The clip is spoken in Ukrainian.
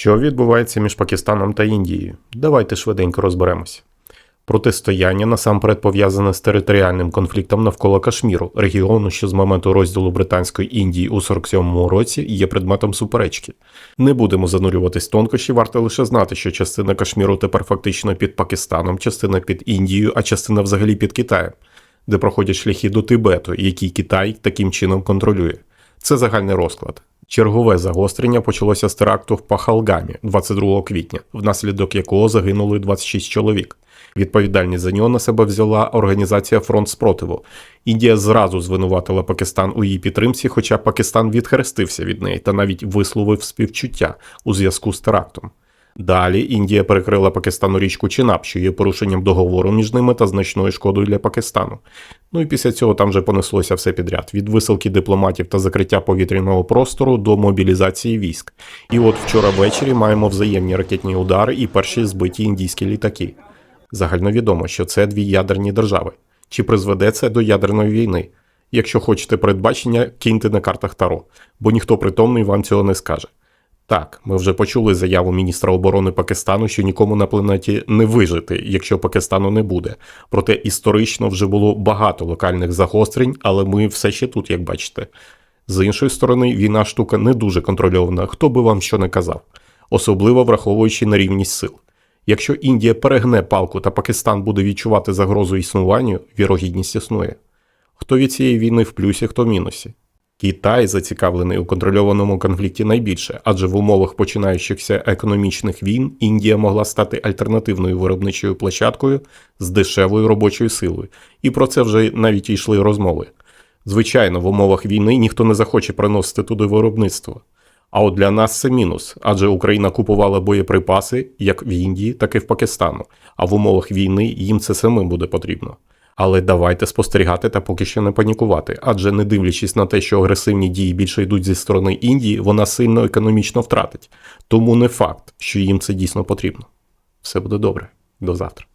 Що відбувається між Пакистаном та Індією? Давайте швиденько розберемося. Протистояння насамперед пов'язане з територіальним конфліктом навколо Кашміру, регіону, що з моменту розділу Британської Індії у 47-му році є предметом суперечки. Не будемо занурюватись тонкощі, варто лише знати, що частина Кашміру тепер фактично під Пакистаном, частина під Індією, а частина взагалі під Китаєм, де проходять шляхи до Тибету, які Китай таким чином контролює. Це загальний розклад. Чергове загострення почалося з теракту в Пахалгамі 22 квітня, внаслідок якого загинули 26 чоловік. Відповідальність за нього на себе взяла організація Фронт спротиву. Індія зразу звинуватила Пакистан у її підтримці, хоча Пакистан відхрестився від неї та навіть висловив співчуття у зв'язку з терактом. Далі Індія перекрила Пакистану річку Чинап, що є порушенням договору між ними та значною шкодою для Пакистану. Ну і після цього там вже понеслося все підряд: від висилки дипломатів та закриття повітряного простору до мобілізації військ. І от вчора ввечері маємо взаємні ракетні удари і перші збиті індійські літаки. Загальновідомо, що це дві ядерні держави. Чи призведе це до ядерної війни? Якщо хочете передбачення, киньте на картах Таро, бо ніхто притомний вам цього не скаже. Так, ми вже почули заяву міністра оборони Пакистану, що нікому на планеті не вижити, якщо Пакистану не буде. Проте історично вже було багато локальних загострень, але ми все ще тут, як бачите. З іншої сторони, війна штука не дуже контрольована, хто би вам що не казав, особливо враховуючи нерівність сил. Якщо Індія перегне палку та Пакистан буде відчувати загрозу існуванню, вірогідність існує. Хто від цієї війни в плюсі, хто в мінусі. Китай зацікавлений у контрольованому конфлікті найбільше, адже в умовах починаючихся економічних війн Індія могла стати альтернативною виробничою площадкою з дешевою робочою силою, і про це вже навіть йшли розмови. Звичайно, в умовах війни ніхто не захоче приносити туди виробництво. А от для нас це мінус, адже Україна купувала боєприпаси як в Індії, так і в Пакистану, а в умовах війни їм це самим буде потрібно. Але давайте спостерігати та поки що не панікувати, адже не дивлячись на те, що агресивні дії більше йдуть зі сторони Індії, вона сильно економічно втратить. Тому не факт, що їм це дійсно потрібно. Все буде добре. До завтра.